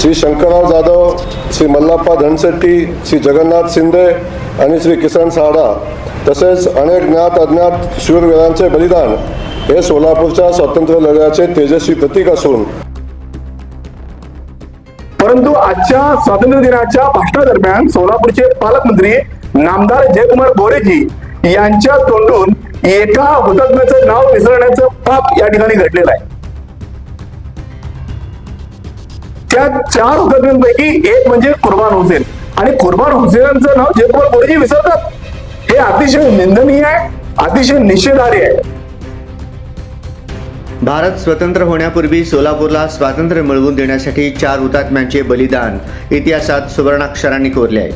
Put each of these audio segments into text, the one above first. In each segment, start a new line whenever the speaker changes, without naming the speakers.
श्री शंकरराव जाधव श्री मल्लाप्पा धनशेट्टी श्री जगन्नाथ शिंदे आणि श्री किसन साडा तसेच अनेक ज्ञात अज्ञात शूरवीरांचे बलिदान हे सोलापूरच्या स्वातंत्र्य लढ्याचे तेजस्वी प्रतीक असून
परंतु आजच्या स्वातंत्र्य दिनाच्या भाषणादरम्यान सोलापूरचे पालकमंत्री नामदार जयकुमार गोरेजी यांच्या तोंडून एका हुतात्म्याचं नाव विसरण्याचं पाप या ठिकाणी घडलेलं आहे. त्या चार हुतात्म्यांपैकी एक म्हणजे कुर्बान हुसेन. आणि कुर्बान हुसेनांचं नाव जयकुमार गोरेजी विसरतात. हे अतिशय निंदनीय आहे अतिशय निषेधार्य आहे.
भारत स्वतंत्र होण्यापूर्वी सोलापूरला स्वातंत्र्य मिळवून देण्यासाठी चार हुतात्म्यांचे बलिदान इतिहासात सुवर्णाक्षरांनी कोरले आहे.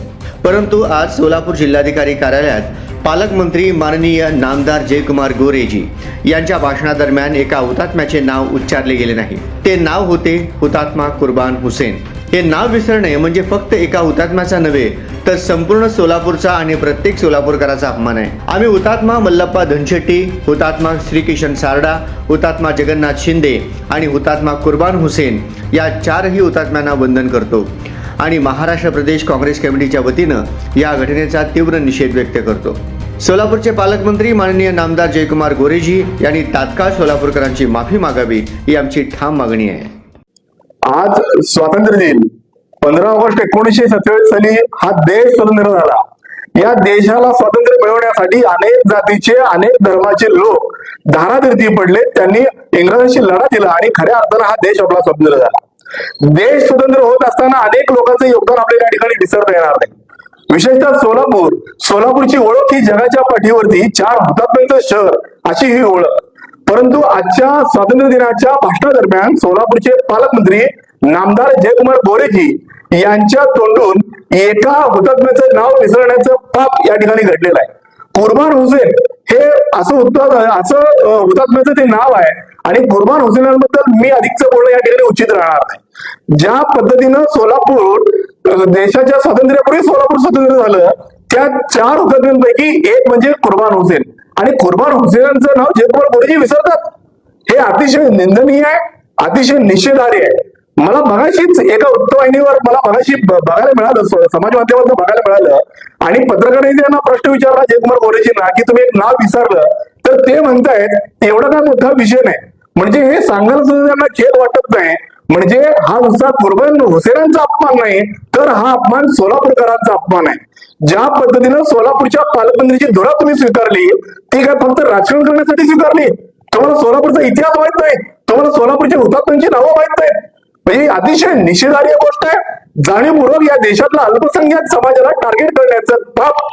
परंतु आज सोलापूर जिल्हाधिकारी कार्यालयात पालकमंत्री माननीय नामदार जयकुमार गोरेजी यांच्या भाषणादरम्यान एका हुतात्म्याचे नाव उच्चारले गेले नाही. ते नाव होते हुतात्मा कुर्बान हुसेन. हे नाव विसरणे म्हणजे फक्त एका हुतात्म्याचा नव्हे तर संपूर्ण सोलापूरचा आणि प्रत्येक सोलापूरकराचा अपमान आहे. आम्ही हुतात्मा मल्लप्पा धनशेट्टी हुतात्मा श्रीकिशन सारडा हुतात्मा जगन्नाथ शिंदे आणि हुतात्मा कुर्बान हुसेन या चारही हुतात्म्यांना वंदन करतो. आणि महाराष्ट्र प्रदेश काँग्रेस कमिटीच्या वतीनं या घटनेचा तीव्र निषेध व्यक्त करतो. सोलापूरचे पालकमंत्री माननीय नामदार जयकुमार गोरेजी यांनी तात्काळ सोलापूरकरांची माफी मागावी ही आमची ठाम मागणी आहे.
आज स्वातंत्र्य दिन पंधरा ऑगस्ट एकोणीसशे सत्तेचाळीस साली हा देश स्वतंत्र झाला. या देशाला स्वातंत्र्य मिळवण्यासाठी अनेक जातीचे अनेक धर्माचे लोक धारातीर्थी पडले त्यांनी इंग्रजांशी लढा दिला आणि खऱ्या अर्थानं हा देश आपला स्वतंत्र झाला. देश स्वतंत्र होत असताना अनेक लोकांचं योगदान आपल्या या ठिकाणी विसरता येणार नाही. विशेषतः सोलापूर. सोलापूरची ओळख ही जगाच्या पाठीवरती चार हुतात्म्यांचं शहर अशी ही ओळख. परंतु आजच्या स्वातंत्र्य दिनाच्या भाषणादरम्यान सोलापूरचे पालकमंत्री नामदार जयकुमार गोरेजी यांच्या तोंडून एका हुतात्म्याचं नाव विसरण्याचं पाप या ठिकाणी घडलेलं आहे. कुर्बान हुसेन हे असं असं हुतात्म्याचं ते नाव आहे. आणि फुरमान हुसेनांबद्दल मी अधिकच बोलणं या ठिकाणी उचित राहणार नाही. ज्या पद्धतीनं सोलापूर देशाच्या स्वातंत्र्यापूर्वी सोलापूर स्वतंत्र झालं त्या चार हुतात्म्यांपैकी एक म्हणजे कुर्बान हुसेन. आणि कुर्बान हुसेनांचं नाव जयकुमार गुरुजी विसरतात. हे अतिशय निंदनीय आहे अतिशय निषेधार्य आहे. मला मगाशीच एका वृत्तवाहिनीवर मला मगाशी बघायला मिळालं समाज माध्यमातून बघायला मिळालं. आणि पत्रकारांनी त्यांना प्रश्न विचारला जयकुमार गोरेजींना की तुम्ही एक नाव विसरलं. तर ते म्हणतायत एवढा काय मोठा विषय नाही. म्हणजे हे सांगायला त्यांना खेद वाटत नाही. म्हणजे हा नुसता कुर्बन हुसेनांचा अपमान नाही तर हा अपमान सोलापूरकरांचा अपमान आहे. ज्या पद्धतीनं सोलापूरच्या पालकमंत्रीची धुरा तुम्ही स्वीकारली ती काय फक्त राजकारण करण्यासाठी स्वीकारली? तुम्हाला सोलापूरचा इतिहास माहीत नाही. तुम्हाला सोलापूरच्या हुतात्म्यांची नावं माहीत नाही म्हणजे अतिशय निषेधार्ह गोष्ट आहे. जाणीवपूर्वक या देशातल्या अल्पसंख्याक समाजाला टार्गेट करण्याचं पाप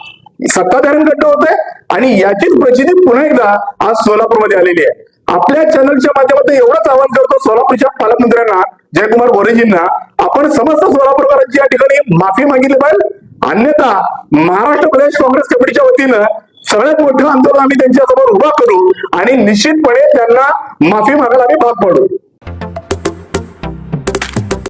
सत्ताधाऱ्यांकडनं होतंय आणि याचीच प्रचिती पुन्हा एकदा आज सोलापूरमध्ये आलेली आहे. आपल्या चॅनलच्या माध्यमातून एवढंच आवाहन करतो सोलापूरच्या पालकमंत्र्यांना जयकुमार गोरेजींना आपण समस्त सोलापूरकरांची या ठिकाणी माफी मागितली पाहिजे. अन्यथा महाराष्ट्र प्रदेश काँग्रेस कमिटीच्या वतीनं सगळ्यात मोठं आंदोलन आम्ही त्यांच्यासमोर उभा करू आणि निश्चितपणे त्यांना माफी मागायला आम्ही भाग पाडू.